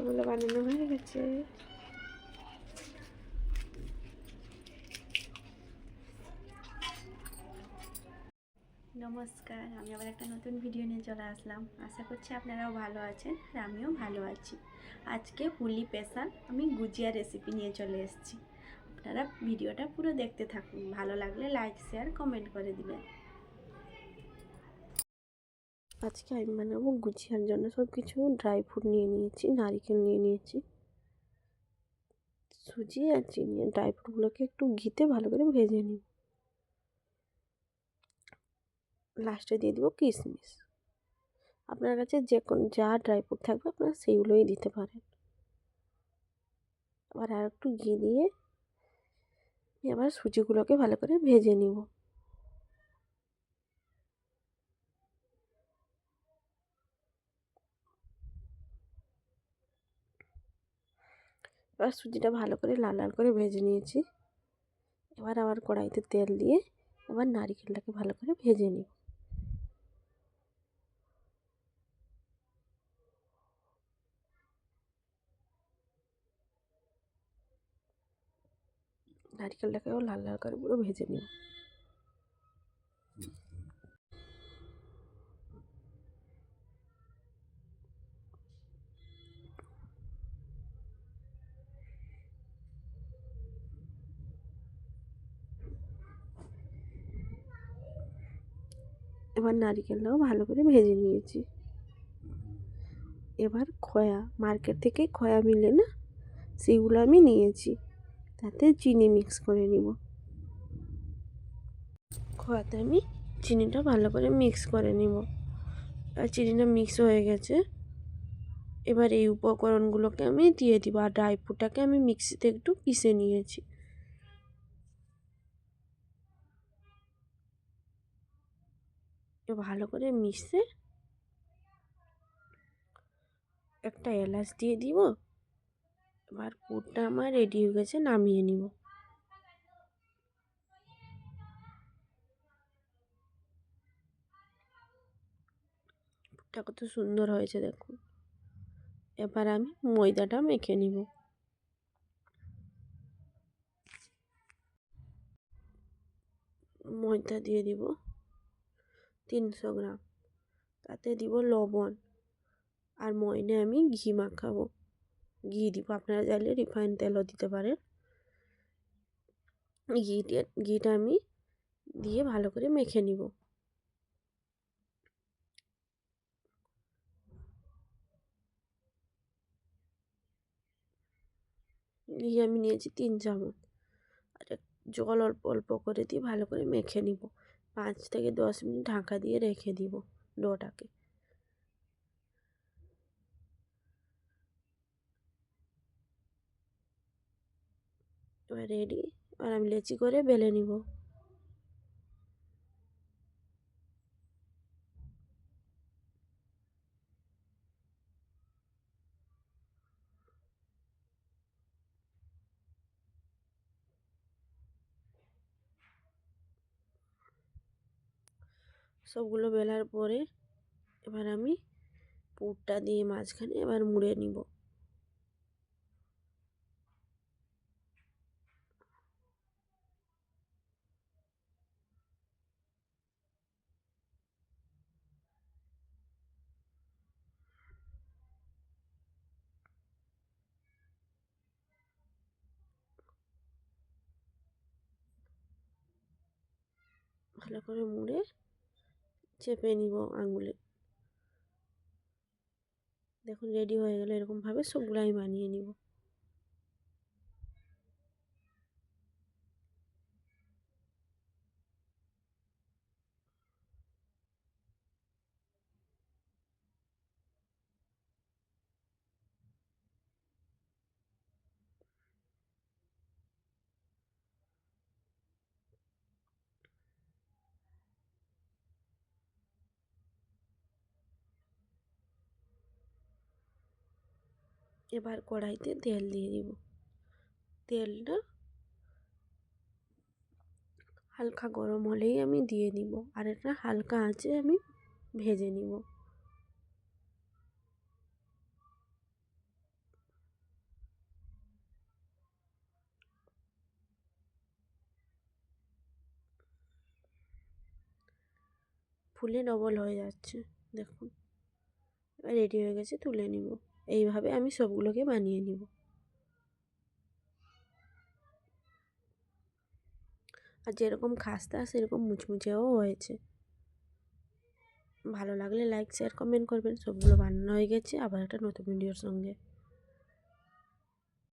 ওগুলো বানানো হয়ে গেছে। নমস্কার, আমি আবার একটা নতুন ভিডিও নিয়ে চলে আসলাম। আশা করছি আপনারাও ভালো আছেন আর আমিও ভালো আছি। আজকে হুলি স্পেশাল আমি গুজিয়া রেসিপি নিয়ে চলে এসেছি। আপনারা ভিডিওটা পুরো দেখতে থাকুন। ভালো লাগলে লাইক শেয়ার কমেন্ট করে দিবেন। আজকে আমি বানাবো গুছিয়ার জন্য। সব কিছু ড্রাই ফ্রুট নিয়ে নিয়েছি, নারিকেল নিয়ে নিয়েছি। সুজি আর চিনি। ড্রাই ফ্রুটগুলোকে একটু ঘিতে ভালো করে ভেজে নিই লাস্টে দিয়ে দিব কিশমিশ আপনার কাছে যে কোন যা ড্রাই ফ্রুট থাকবে আপনারা সেইগুলোই দিতে পারেন। আবার আর একটু ঘি দিয়ে এবার সুজিগুলোকে ভালো করে ভেজে নিব। এবার সুজিটা ভালো করে লাল লাল করে ভেজে নিয়েছি। এবার আবার কড়াইতে তেল দিয়ে এবার নারিকেলটাকে ভালো করে ভেজে নিব। নারিকেলটাকেও লাল লাল করে পুরো ভেজে নিব। এবার নারিকেলটাও ভালো করে ভেজে নিয়েছি। এবার খয়া, মার্কেট থেকে খয়া মিলে না, সেগুলো আমি নিয়েছি। তাতে চিনি মিক্স করে নিব। খয়াতে আমি চিনিটা ভালো করে মিক্স করে নিব। আর চিনিটা মিক্স হয়ে গেছে। এবার এই উপকরণগুলোকে আমি দিয়ে দিব। আর ড্রাই ফ্রুটটাকে আমি মিক্সিতে একটু পিষে নিয়েছি। ভালো করে মিশে একটা এলাচ দিয়ে দিব। এবার পুরটা আমার রেডি হয়ে গেছে, নামিয়ে নিব। কত সুন্দর হয়েছে দেখুন। এবার আমি ময়দাটা মেখে নিব। ময়দা দিয়ে দিব। তিনশো গ্রাম। তাতে দিব লবণ। আর ময়নে আমি ঘি মাখাবো। ঘি দিব, আপনারা চাইলে রিফাইন তেলও দিতে পারেন। ঘিটা ঘিটা আমি দিয়ে ভালো করে মেখে নিব। ঘি আমি নিয়েছি তিন চামচ। আর জল অল্প অল্প করে দিয়ে ভালো করে মেখে নিব। পাঁচ থেকে দশ মিনিট ঢাকা দিয়ে রেখে দিব ডোটাকে। এবার রেডি এবার আমি লেচি করে বেলে নিব। সবগুলো বেলার পরে এবার আমি পুরটা দিয়ে মাঝখানে এবার মুড়ে নিব। ভালো করে মুড়ে চেপে নিব আঙুলে। দেখুন রেডি হয়ে গেলে এরকমভাবে সবগুলো আমি বানিয়ে নিব। এবার কড়াইতে তেল দিয়ে দিব। তেলটা হালকা গরম হলেই আমি দিয়ে দিব আর এটা হালকা আছে আমি ভেজে নিব। ফুলে ডবল হয়ে যাচ্ছে, দেখুন। এবার রেডি হয়ে গেছে, তুলে নিব। এইভাবে আমি সবগুলোকে বানিয়ে নিব। আর যেরকম খাস্তা, সেরকম মুচমুচেও হয়েছে। ভালো লাগলে লাইক শেয়ার কমেন্ট করবেন। সবগুলো বানানো হয়ে গেছে। আবার একটা নতুন ভিডিওর সঙ্গে।